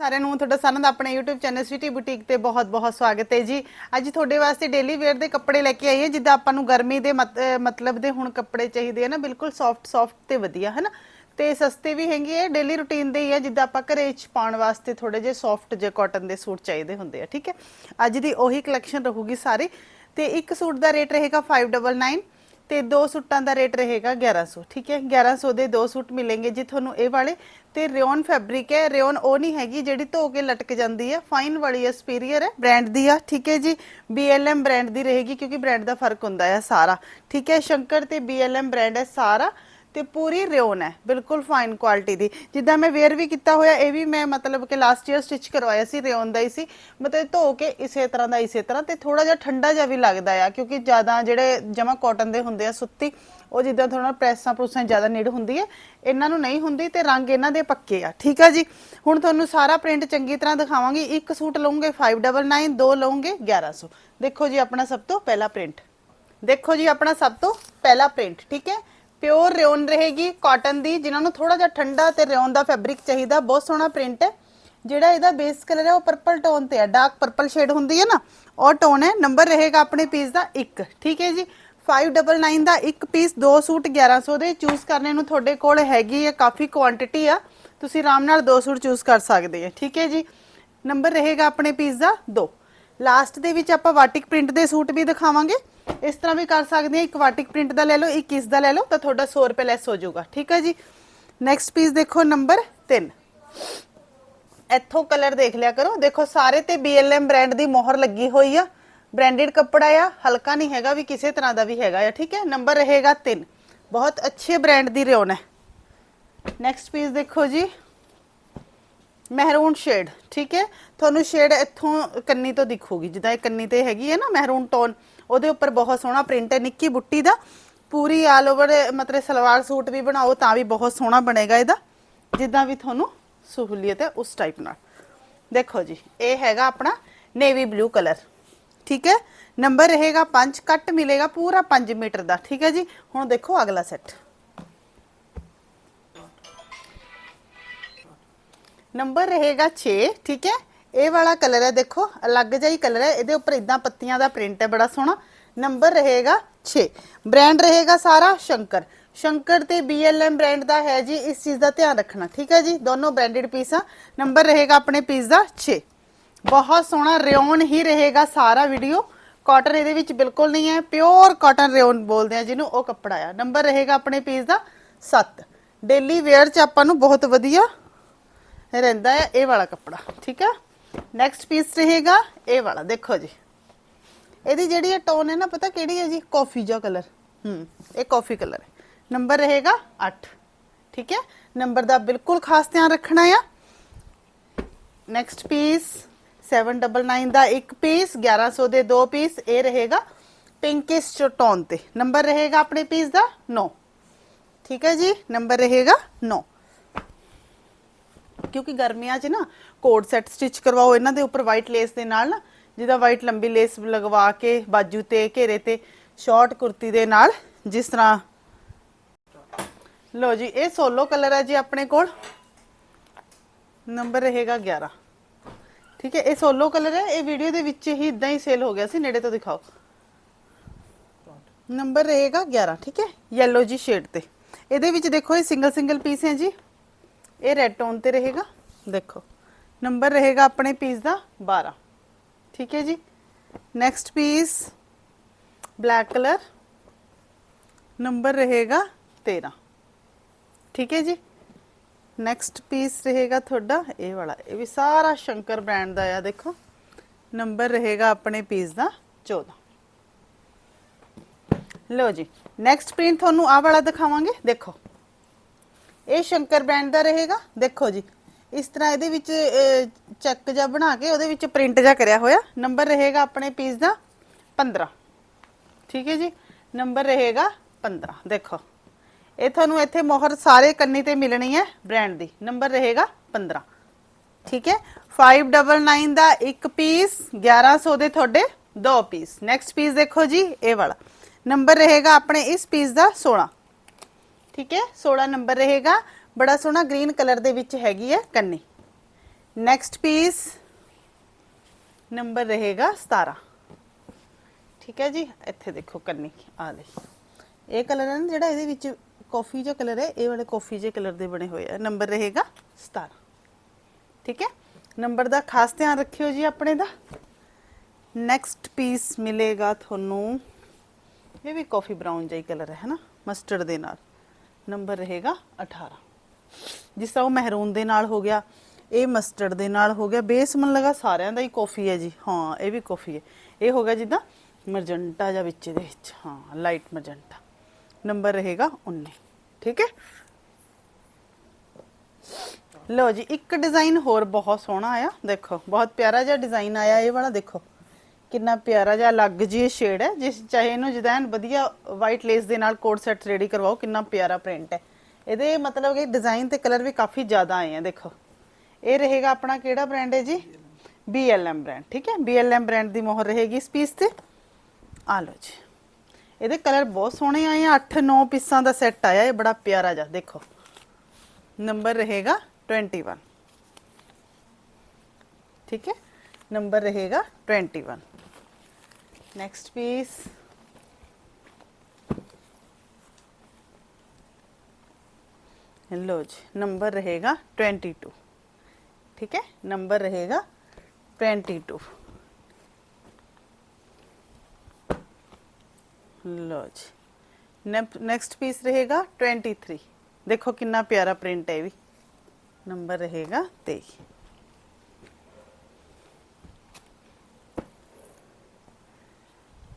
ਸਾਰਿਆਂ ਨੂੰ ਤੁਹਾਡਾ ਸਾਰਿਆਂ ਦਾ ਆਪਣੇ YouTube ਚੈਨਲ ਸਵੀਟੀ ਬੁਟੀਕ ਤੇ ਬਹੁਤ-ਬਹੁਤ ਸਵਾਗਤ ਹੈ ਜੀ। ਅੱਜ ਤੁਹਾਡੇ ਵਾਸਤੇ ਡੇਲੀ ਵੇਅਰ ਦੇ ਕੱਪੜੇ ਲੈ ਕੇ ਆਈ ਹਾਂ, ਜਿੱਦਾਂ ਆਪਾਂ ਨੂੰ ਗਰਮੀ ਦੇ ਮਤਲਬ ਦੇ ਹੁਣ ਕੱਪੜੇ ਚਾਹੀਦੇ ਆ ਨਾ, ਬਿਲਕੁਲ ਸੌਫਟ ਸੌਫਟ ਤੇ ਵਧੀਆ, ਹੈ ਨਾ? ਤੇ ਸਸਤੇ ਵੀ ਹੈਗੇ ਆ ਡੇਲੀ ਰੁਟੀਨ ਦੇ ਹੀ ਆ, ਜਿੱਦਾਂ ਆਪਾਂ ਘਰੇ ਚ ਪਾਉਣ ਵਾਸਤੇ ਥੋੜੇ ਜੇ ਸੌਫਟ ਜਿਹੇ ਕਾਟਨ ਦੇ ਸੂਟ ਚਾਹੀਦੇ ਹੁੰਦੇ ਆ, ਠੀਕ ਹੈ? ਅੱਜ ਦੀ ਉਹੀ ਕਲੈਕਸ਼ਨ ਰਹੂਗੀ ਸਾਰੀ। ਤੇ ਇੱਕ ਸੂਟ ਦਾ ਰੇਟ ਰਹੇਗਾ 599 ਤੇ ਦੋ ਸੂਟਾਂ ਦਾ ਰੇਟ ਰਹੇਗਾ 1100 ਠੀਕ ਹੈ? 1100 ਦੇ ਦੋ ਸੂਟ ਮਿਲਣਗੇ ਜੀ ਤੁਹਾਨੂੰ ਇਹ ਵਾਲੇ। ਤੇ ਰਿਓਨ ਫੈਬਰਿਕ ਹੈ, ਰਿਓਨ ਉਹ ਨਹੀਂ ਹੈਗੀ ਜਿਹੜੀ ਧੋ ਕੇ ਲਟਕ ਜਾਂਦੀ ਹੈ। ਫਾਈਨ ਵਾਲੀ ਹੈ ਸੁਪੀਰੀਅਰ ਹੈ ਬ੍ਰਾਂਡ ਦੀ ਆ, ਠੀਕ ਹੈ ਜੀ? BLM ਬ੍ਰਾਂਡ ਦੀ ਰਹੇਗੀ ਕਿਉਂਕਿ ਬ੍ਰਾਂਡ ਦਾ ਫ਼ਰਕ ਹੁੰਦਾ ਹੈ ਸਾਰਾ। ਠੀਕ ਹੈ, ਸ਼ੰਕਰ ਤੇ BLM ਬ੍ਰਾਂਡ ਹੈ ਸਾਰਾ। ਤੇ ਪੂਰੀ ਰਿਓਨ ਹੈ, ਬਿਲਕੁਲ ਫਾਈਨ ਕੁਆਲਿਟੀ ਦੀ। ਜਿੱਦਾਂ ਮੈਂ ਵੇਅਰ ਵੀ ਕੀਤਾ ਹੋਇਆ, ਇਹ ਵੀ ਮੈਂ ਮਤਲਬ ਕਿ ਲਾਸਟ ਈਅਰ ਸਟਿਚ ਕਰਵਾਇਆ ਸੀ, ਰਿਓਨ ਦਾ ਹੀ ਸੀ। ਮਤਲਬ ਧੋ ਕੇ ਇਸੇ ਤਰ੍ਹਾਂ ਦਾ, ਇਸੇ ਤਰ੍ਹਾਂ ਤੇ ਥੋੜਾ ਜਿਹਾ ਠੰਡਾ ਜਿਹਾ ਵੀ ਲੱਗਦਾ ਆ, ਕਿਉਂਕਿ ਜ਼ਿਆਦਾ ਜਿਹੜੇ ਜਮਾ ਕਾਟਨ ਦੇ ਹੁੰਦੇ ਆ ਸੁੱਤੀ, ਉਹ ਜਿੱਦਾਂ ਥੋੜਾ ਪ੍ਰੈਸਾਂ ਪ੍ਰੂਸਾਂ ਜ਼ਿਆਦਾ ਨੀਡ ਹੁੰਦੀ ਹੈ, ਇਹਨਾਂ ਨੂੰ ਨਹੀਂ ਹੁੰਦੀ ਤੇ ਰੰਗ ਇਹਨਾਂ ਦੇ ਪੱਕੇ ਆ। ਠੀਕ ਆ ਜੀ? ਹੁਣ ਤੁਹਾਨੂੰ ਸਾਰਾ ਪ੍ਰਿੰਟ ਚੰਗੀ ਤਰ੍ਹਾਂ ਦਿਖਾਵਾਂਗੀ। ਇੱਕ ਸੂਟ ਲਓਗੇ 599 ਦੋ ਲਓਗੇ 1100 ਦੇਖੋ ਜੀ ਆਪਣਾ ਸਭ ਤੋਂ ਪਹਿਲਾ ਪ੍ਰਿੰਟ ਦੇਖੋ ਜੀ ਆਪਣਾ ਸਭ ਤੋਂ ਪਹਿਲਾ ਪ੍ਰਿੰਟ ਠੀਕ ਹੈ? ਪਿਓਰ ਰਿਓਨ ਰਹੇਗੀ ਕਾਟਨ ਦੀ, ਜਿਨ੍ਹਾਂ ਨੂੰ ਥੋੜਾ ਜਿਹਾ ਠੰਡਾ ਤੇ ਰਿਓਨ ਦਾ ਫੈਬਰਿਕ ਚਾਹੀਦਾ, ਬਹੁਤ ਸੋਹਣਾ ਪ੍ਰਿੰਟ ਹੈ। ਜਿਹੜਾ ਇਹਦਾ ਬੇਸ ਕਲਰ ਹੈ, ਉਹ ਪਰਪਲ ਟੋਨ ਤੇ ਹੈ ਡਾਰਕ ਪਰਪਲ ਸ਼ੇਡ ਹੁੰਦੀ ਹੈ ਨਾ, ਉਹ ਟੋਨ ਹੈ। ਨੰਬਰ ਰਹੇਗਾ ਆਪਣੇ ਪੀਸ ਦਾ 1 ਠੀਕ ਹੈ ਜੀ? 599 ਦਾ ਇੱਕ ਪੀਸ ਦੋ ਸੂਟ 1100 ਦੇ ਚੂਜ਼ ਕਰਨੇ ਨੂੰ ਤੁਹਾਡੇ ਕੋਲ ਹੈਗੀ ਹੈ, ਕਾਫੀ ਕੁਆਂਟੀਟੀ ਆ। ਤੁਸੀਂ ਆਰਾਮ ਨਾਲ ਦੋ ਸੂਟ ਚੂਜ਼ ਕਰ ਸਕਦੇ ਆ ਠੀਕ ਹੈ ਜੀ? ਨੰਬਰ ਰਹੇਗਾ ਆਪਣੇ ਪੀਸ ਦਾ 2 ਲਾਸਟ ਦੇ ਵਿੱਚ ਆਪਾਂ ਵਾਟਿਕ ਪ੍ਰਿੰਟ ਦੇ ਸੂਟ ਵੀ ਦਿਖਾਵਾਂਗੇ। ਇਸ ਤਰ੍ਹਾਂ ਵੀ ਕਰ ਸਕਦੇ ਆ ਇੱਕ ਵਾਟਿਕ ਪ੍ਰਿੰਟ ਦਾ ਲੈ ਲਓ, ਇੱਕ ਇਸ ਦਾ ਲੈ ਲਓ, ਤਾਂ ਤੁਹਾਡਾ 100 ਰੁਪਏ ਲੈਸ ਹੋ ਜਾਊਗਾ। ਠੀਕ ਹੈ ਜੀ? ਨੈਕਸਟ ਪੀਸ ਦੇਖੋ ਨੰਬਰ 3 ਇੱਥੋਂ ਕਲਰ ਦੇਖ ਲਿਆ ਕਰੋ। ਦੇਖੋ, ਸਾਰੇ ਤੇ BLM ਬ੍ਰਾਂਡ ਦੀ ਮੋਹਰ ਲੱਗੀ ਹੋਈ ਆ। ਬ੍ਰਾਂਡਡ ਕੱਪੜਾ ਆ, ਹਲਕਾ ਨਹੀਂ ਹੈਗਾ, ਵੀ ਕਿਸੇ ਤਰ੍ਹਾਂ ਦਾ ਵੀ ਹੈਗਾ ਆ। ਠੀਕ ਹੈ? ਨੰਬਰ ਰਹੇਗਾ 3 ਬਹੁਤ ਅੱਛੇ ਬ੍ਰਾਂਡ ਦੀ ਰਿਓਨ ਹੈ। ਨੈਕਸਟ ਪੀਸ ਦੇਖੋ ਜੀ। ਮਹਿਰੂਨ ਸ਼ੇਡ ਠੀਕ ਹੈ? ਤੁਹਾਨੂੰ ਸ਼ੇਡ ਇੱਥੋਂ ਕੰਨੀ ਤੋਂ ਦਿਖੂਗੀ। ਜਿੱਦਾਂ ਇਹ ਕੰਨੀ ਤੇ ਹੈਗੀ ਹੈ ਨਾ ਮਹਿਰੂਨ ਟੋਨ ਉਹਦੇ ਉੱਪਰ ਬਹੁਤ ਸੋਹਣਾ ਪ੍ਰਿੰਟ ਹੈ, ਨਿੱਕੀ ਬੁੱਟੀ ਦਾ। ਪੂਰੀ ਆਲ ਓਵਰ ਮਤਲਬ ਸਲਵਾਰ ਸੂਟ ਵੀ ਬਣਾਓ ਤਾਂ ਵੀ ਬਹੁਤ ਸੋਹਣਾ ਬਣੇਗਾ ਇਹਦਾ। ਜਿੱਦਾਂ ਵੀ ਤੁਹਾਨੂੰ ਸਹੂਲੀਅਤ ਹੈ, ਉਸ ਟਾਈਪ ਨਾਲ। ਦੇਖੋ ਜੀ, ਇਹ ਹੈਗਾ ਆਪਣਾ ਨੇਵੀ ਬਲੂ ਕਲਰ ਠੀਕ ਹੈ? ਨੰਬਰ ਰਹੇਗਾ 5 ਕੱਟ ਮਿਲੇਗਾ ਪੂਰਾ 5 ਮੀਟਰ ਦਾ, ਠੀਕ ਹੈ ਜੀ? ਹੁਣ ਦੇਖੋ ਅਗਲਾ ਸੈੱਟ ਨੰਬਰ ਰਹੇਗਾ 6 ਠੀਕ ਹੈ? ਇਹ ਵਾਲਾ ਕਲਰ ਹੈ, ਦੇਖੋ, ਅਲੱਗ ਜਿਹਾ ਹੀ ਕਲਰ ਹੈ। ਇਹਦੇ ਉੱਪਰ ਇਦਾਂ ਪੱਤੀਆਂ ਦਾ ਪ੍ਰਿੰਟ ਹੈ, ਬੜਾ ਸੋਹਣਾ। ਨੰਬਰ ਰਹੇਗਾ 6 ਬ੍ਰਾਂਡ ਰਹੇਗਾ ਸਾਰਾ ਸ਼ੰਕਰ। ਸ਼ੰਕਰ ਤੇ BLM ਬ੍ਰਾਂਡ ਦਾ ਹੈ ਜੀ, ਇਸ ਚੀਜ਼ ਦਾ ਧਿਆਨ ਰੱਖਣਾ, ਠੀਕ ਹੈ ਜੀ? ਦੋਨੋਂ ਬ੍ਰਾਂਡਡ ਪੀਸ ਆ। ਨੰਬਰ ਰਹੇਗਾ ਆਪਣੇ ਪੀਸ ਦਾ 6 ਬਹੁਤ ਸੋਹਣਾ ਰਿਓਨ ਹੀ ਰਹੇਗਾ ਸਾਰਾ ਵੀਡੀਓ ਕਾਟਨ ਇਹਦੇ ਵਿੱਚ ਬਿਲਕੁਲ ਨਹੀਂ ਹੈ। ਪਿਓਰ ਕਾਟਨ ਰਿਓਨ ਬੋਲਦੇ ਆ ਜਿਹਨੂੰ, ਉਹ ਕੱਪੜਾ ਆ। ਨੰਬਰ ਰਹੇਗਾ ਆਪਣੇ ਪੀਸ ਦਾ 7 ਡੇਲੀ ਵੇਅਰ ਚ ਆਪਾਂ ਨੂੰ ਬਹੁਤ ਵਧੀਆ ਰਹਿੰਦਾ ਹੈ ਇਹ ਵਾਲਾ ਕੱਪੜਾ ਠੀਕ ਹੈ ਨੈਕਸਟ ਪੀਸ ਰਹੇਗਾ ਇਹ ਵਾਲਾ ਦੇਖੋ ਜੀ ਇਹਦੀ ਜਿਹੜੀ ਇਹ ਟੋਨ ਹੈ ਨਾ ਪਤਾ ਕਿਹੜੀ ਹੈ ਜੀ ਕਾਫੀ ਜਿਹਾ ਕਲਰ ਹੂੰ ਇਹ ਕਾਫੀ ਕਲਰ ਹੈ ਨੰਬਰ ਰਹੇਗਾ 8 ਠੀਕ ਹੈ ਨੰਬਰ ਦਾ ਬਿਲਕੁਲ ਖਾਸ ਧਿਆਨ ਰੱਖਣਾ ਆ ਨੈਕਸਟ ਪੀਸ 799 ਦਾ ਇੱਕ ਪੀਸ 1100 ਦੇ ਦੋ ਪੀਸ ਇਹ ਰਹੇਗਾ ਪਿੰਕਿਸ਼ ਟੋਨ ਤੇ ਨੰਬਰ ਰਹੇਗਾ ਆਪਣੇ ਪੀਸ ਦਾ 9 ਠੀਕ ਹੈ ਜੀ ਨੰਬਰ ਰਹੇਗਾ 9 ਕਿਉਂਕਿ ਗਰਮੀਆਂ 'ਚ ਨਾ ਕੋਟ ਸੈੱਟ ਸਟਿਚ ਕਰਵਾਓ, ਇਹਨਾਂ ਦੇ ਉੱਪਰ ਵਾਈਟ ਲੇਸ ਦੇ ਨਾਲ ਨਾ, ਜਿਹਦਾ ਵਾਈਟ ਲੰਬੀ ਲੇਸ ਲਗਵਾ ਕੇ, ਬਾਜੂ ਤੇ, ਘੇਰੇ ਤੇ ਸ਼ਾਰਟ ਕੁਰਤੀ ਦੇ ਨਾਲ, ਜਿਸ ਤਰ੍ਹਾਂ। ਲੋ ਜੀ, ਇਹ ਸੋਲੋ ਕਲਰ ਹੈ ਜੀ ਆਪਣੇ ਕੋਲ। ਨੰਬਰ ਰਹੇਗਾ 11 ਠੀਕ ਹੈ, ਇਹ ਸੋਲੋ ਕਲਰ ਹੈ, ਇਹ ਵੀਡੀਓ ਦੇ ਵਿੱਚ ਹੀ ਇਦਾਂ ਹੀ ਸੇਲ ਹੋ ਗਿਆ ਸੀ, ਨੇੜੇ ਤੋਂ ਦਿਖਾਓ। ਨੰਬਰ ਰਹੇਗਾ 11 ਠੀਕ ਹੈ, yellow ਜੀ ਸ਼ੇਡ ਤੇ। ਇਹਦੇ ਵਿੱਚ ਦੇਖੋ, ਇਹ ਸਿੰਗਲ ਸਿੰਗਲ ਪੀਸ ਹੈ ਜੀ। ਇਹ ਰੈੱਡ ਟੋਨ ਤੇ ਰਹੇਗਾ ਦੇਖੋ ਨੰਬਰ ਰਹੇਗਾ ਆਪਣੇ ਪੀਸ ਦਾ 12 ਠੀਕ ਹੈ ਜੀ next piece black colour number ਰਹੇਗਾ 13 ਠੀਕ ਹੈ ਜੀ ਨੈਕਸਟ ਪੀਸ ਰਹੇਗਾ ਤੁਹਾਡਾ ਇਹ ਵਾਲਾ ਇਹ ਵੀ ਸਾਰਾ ਸ਼ੰਕਰ ਬ੍ਰਾਂਡ ਦਾ ਆ ਦੇਖੋ ਨੰਬਰ ਰਹੇਗਾ ਆਪਣੇ ਪੀਸ ਦਾ 14 ਲਓ ਜੀ ਨੈਕਸਟ ਪ੍ਰਿੰਟ ਤੁਹਾਨੂੰ ਆਹ ਵਾਲਾ ਦਿਖਾਵਾਂਗੇ ਦੇਖੋ ਇਹ ਸ਼ੰਕਰ ਬ੍ਰਾਂਡ ਦਾ ਰਹੇਗਾ। ਦੇਖੋ ਜੀ, ਇਸ ਤਰ੍ਹਾਂ ਇਹਦੇ ਵਿੱਚ ਚੱਕ ਜਿਹਾ ਬਣਾ ਕੇ ਉਹਦੇ ਵਿੱਚ ਪ੍ਰਿੰਟ ਜਿਹਾ ਕਰਿਆ ਹੋਇਆ। ਨੰਬਰ ਰਹੇਗਾ ਆਪਣੇ ਪੀਸ ਦਾ 15 ਠੀਕ ਹੈ ਜੀ? ਨੰਬਰ ਰਹੇਗਾ 15 ਦੇਖੋ, ਇਹ ਤੁਹਾਨੂੰ ਇੱਥੇ ਮੋਹਰ ਸਾਰੇ ਕੰਨੀ ਤੇ ਮਿਲਣੀ ਹੈ ਬ੍ਰਾਂਡ ਦੀ। ਨੰਬਰ ਰਹੇਗਾ 15 ਠੀਕ ਹੈ? 599 ਦਾ ਇੱਕ ਪੀਸ 1100 ਦੇ ਤੁਹਾਡੇ ਦੋ ਪੀਸ ਨੈਕਸਟ ਪੀਸ ਦੇਖੋ ਜੀ, ਇਹ ਵਾਲਾ। ਨੰਬਰ ਰਹੇਗਾ ਆਪਣੇ ਇਸ ਪੀਸ ਦਾ 16 ਠੀਕ ਹੈ? 16 ਨੰਬਰ ਰਹੇਗਾ। ਬੜਾ ਸੋਹਣਾ ਗ੍ਰੀਨ ਕਲਰ ਦੇ ਵਿੱਚ ਹੈਗੀ ਹੈ ਕੰਨੀ। ਨੈਕਸਟ ਪੀਸ ਨੰਬਰ ਰਹੇਗਾ 17 ਠੀਕ ਹੈ ਜੀ? ਇੱਥੇ ਦੇਖੋ ਕੰਨੀ। ਆ ਲਈ ਇਹ ਕਲਰ ਹੈ ਨਾ ਜਿਹੜਾ ਇਹਦੇ ਵਿੱਚ ਕਾਫੀ ਜਿਹਾ ਕਲਰ ਹੈ, ਇਹ ਵਾਲੇ ਕਾਫੀ ਜਿਹੇ ਕਲਰ ਦੇ ਬਣੇ ਹੋਏ ਆ। ਨੰਬਰ ਰਹੇਗਾ 17 ਠੀਕ ਹੈ? ਨੰਬਰ ਦਾ ਖਾਸ ਧਿਆਨ ਰੱਖਿਓ ਜੀ ਆਪਣੇ ਦਾ। ਨੈਕਸਟ ਪੀਸ ਮਿਲੇਗਾ ਤੁਹਾਨੂੰ। ਇਹ ਵੀ ਕਾਫੀ ਬਰਾਊਨ ਜਿਹਾ ਕਲਰ ਹੈ ਨਾ ਮਸਟਰਡ ਦੇ ਨਾਲ। ਨੰਬਰ ਰਹੇਗਾ 18 ਜਿਸ ਤਰ੍ਹਾਂ ਉਹ ਮਹਿਰੂਨ ਦੇ ਨਾਲ ਹੋ ਗਿਆ, ਇਹ ਮਸਟਰਡ ਦੇ ਨਾਲ ਹੋ ਗਿਆ ਬੇਸ ਮਨ ਲਗਾ ਸਾਰਿਆਂ ਦਾ ਹੀ ਕਾਫੀ ਹੈ ਜੀ। ਹਾਂ, ਇਹ ਵੀ ਕਾਫੀ ਹੈ। ਇਹ ਹੋ ਗਿਆ ਜਿੱਦਾਂ ਮਰਜੰਟਾ ਜਾਂ ਵਿੱਚ ਦੇ ਵਿੱਚ। ਹਾਂ ਲਾਈਟ ਮਰਜੰਟਾ ਨੰਬਰ ਰਹੇਗਾ 19 ਠੀਕ ਹੈ? ਲਓ ਜੀ, ਇੱਕ ਡਿਜ਼ਾਈਨ ਹੋਰ ਬਹੁਤ ਸੋਹਣਾ ਆਇਆ, ਦੇਖੋ, ਬਹੁਤ ਪਿਆਰਾ ਜਿਹਾ ਡਿਜ਼ਾਈਨ ਆਇਆ, ਇਹ ਵਾਲਾ ਦੇਖੋ। ਕਿੰਨਾ ਪਿਆਰਾ ਜਿਹਾ ਅਲੱਗ ਜਿਹੀ ਸ਼ੇਡ ਹੈ, ਜਿਸ ਚਾਹੇ ਇਹਨੂੰ ਜਿਦਾਂ ਵਧੀਆ ਵਾਈਟ ਲੇਸ ਦੇ ਨਾਲ ਕੋਡ ਸੈਟ ਰੈਡੀ ਕਰਵਾਓ, ਕਿੰਨਾ ਪਿਆਰਾ ਪ੍ਰਿੰਟ ਹੈ। ਇਹਦੇ ਮਤਲਬ ਕਿ ਡਿਜ਼ਾਈਨ ਤੇ ਕਲਰ ਵੀ ਕਾਫੀ ਜ਼ਿਆਦਾ ਆਏ ਆ, ਦੇਖੋ। ਇਹ ਰਹੇਗਾ ਆਪਣਾ ਕਿਹੜਾ ਬ੍ਰਾਂਡ ਹੈ ਜੀ? BLM ਬ੍ਰਾਂਡ ਠੀਕ ਹੈ? BLM ਬ੍ਰਾਂਡ ਦੀ ਮੋਹਰ ਰਹੇਗੀ ਇਸ ਪੀਸ ਤੇ। ਆ ਲਓ ਜੀ। ਇਹਦੇ ਕਲਰ ਬਹੁਤ ਸੋਹਣੇ ਆਏ ਆ 8-9 ਪੀਸਾਂ ਦਾ ਸੈੱਟ ਆਇਆ, ਇਹ ਬੜਾ ਪਿਆਰਾ ਜਿਹਾ, ਦੇਖੋ। ਨੰਬਰ ਰਹੇਗਾ 21 ਠੀਕ ਹੈ? ਨੰਬਰ ਰਹੇਗਾ 21 ਨੈਕਸਟ ਪੀਸ ਲੋ ਜੀ ਨੰਬਰ ਰਹੇਗਾ 22 ਠੀਕ ਹੈ ਨੰਬਰ ਰਹੇਗਾ 22 ਲੋ ਜੀ ਨੈਕਸਟ ਪੀਸ ਰਹੇਗਾ 23 ਦੇਖੋ ਕਿੰਨਾ ਪਿਆਰਾ ਪ੍ਰਿੰਟ ਹੈ ਇਹ ਵੀ ਨੰਬਰ ਰਹੇਗਾ 23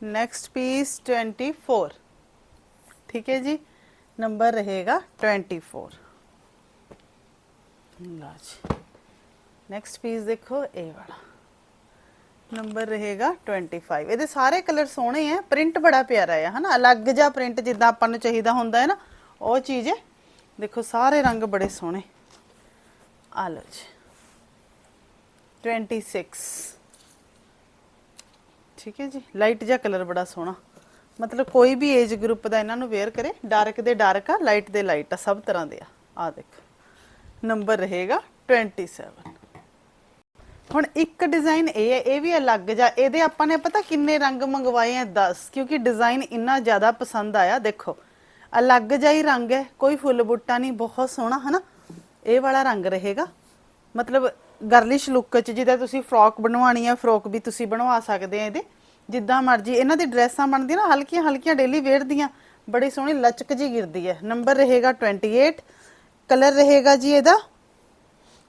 ਨੈਕਸਟ ਪੀਸ 24 ਠੀਕ ਹੈ ਜੀ ਨੰਬਰ ਰਹੇਗਾ 24 ਲਓ ਜੀ ਨੈਕਸਟ ਪੀਸ ਦੇਖੋ ਇਹ ਵਾਲਾ ਨੰਬਰ ਰਹੇਗਾ 25 ਇਹਦੇ ਸਾਰੇ ਕਲਰ ਸੋਹਣੇ ਆ ਪ੍ਰਿੰਟ ਬੜਾ ਪਿਆਰਾ ਹੈ ਹਨਾ ਅਲੱਗ ਜਿਹਾ ਪ੍ਰਿੰਟ ਜਿੱਦਾਂ ਆਪਾਂ ਨੂੰ ਚਾਹੀਦਾ ਹੁੰਦਾ ਹੈ ਨਾ ਉਹ ਚੀਜ਼ ਹੈ ਦੇਖੋ ਸਾਰੇ ਰੰਗ ਬੜੇ ਸੋਹਣੇ ਆ ਲਓ ਜੀ 26 ਠੀਕ ਹੈ ਜੀ। ਲਾਈਟ ਜਿਹਾ ਕਲਰ ਬੜਾ ਸੋਹਣਾ। ਮਤਲਬ ਕੋਈ ਵੀ ਏਜ ਗਰੁੱਪ ਦਾ ਇਹਨਾਂ ਨੂੰ ਵੇਅਰ ਕਰੇ। ਡਾਰਕ ਦੇ ਡਾਰਕ ਆ ਲਾਈਟ ਦੇ ਲਾਈਟ ਆ, ਸਭ ਤਰ੍ਹਾਂ ਦੇ ਆ। ਆ ਦੇਖ। ਨੰਬਰ ਰਹੇਗਾ 27 ਹੁਣ ਇੱਕ ਡਿਜ਼ਾਈਨ ਇਹ ਹੈ, ਇਹ ਵੀ ਅਲੱਗ ਜਾ ਇਹਦੇ ਆਪਾਂ ਨੇ ਪਤਾ ਕਿੰਨੇ ਰੰਗ ਮੰਗਵਾਏ ਆ 10 ਕਿਉਂਕਿ ਡਿਜ਼ਾਈਨ ਇੰਨਾ ਜ਼ਿਆਦਾ ਪਸੰਦ ਆਇਆ, ਦੇਖੋ। ਅਲੱਗ ਜਿਹਾ ਹੀ ਰੰਗ ਹੈ, ਕੋਈ ਫੁੱਲ ਬੁੱਟਾ ਨਹੀਂ, ਬਹੁਤ ਸੋਹਣਾ, ਹਨਾ? ਇਹ ਵਾਲਾ ਰੰਗ ਰਹੇਗਾ। ਮਤਲਬ ਗਰਲਿਸ਼ ਲੁੱਕ ਚ ਜਿਹਦਾ ਤੁਸੀਂ ਫਰੋਕ ਬਣਵਾਣੀ ਹੈ ਫਰੋਕ ਵੀ ਤੁਸੀਂ ਬਣਵਾ ਸਕਦੇ ਆ ਇਹਦੇ, ਜਿੱਦਾਂ ਮਰਜ਼ੀ। ਇਹਨਾਂ ਦੀ ਡਰੈਸਾਂ ਬਣਦੀਆਂ ਨਾ, ਹਲਕੀਆਂ ਹਲਕੀਆਂ ਡੇਲੀ ਵੇਅਰ ਦੀਆਂ, ਬੜੀ ਸੋਹਣੀ ਲਚਕ ਜੀ ਗਿਰਦੀ ਹੈ। ਨੰਬਰ ਰਹੇਗਾ 28 ਕਲਰ ਰਹੇਗਾ ਜੀ ਇਹਦਾ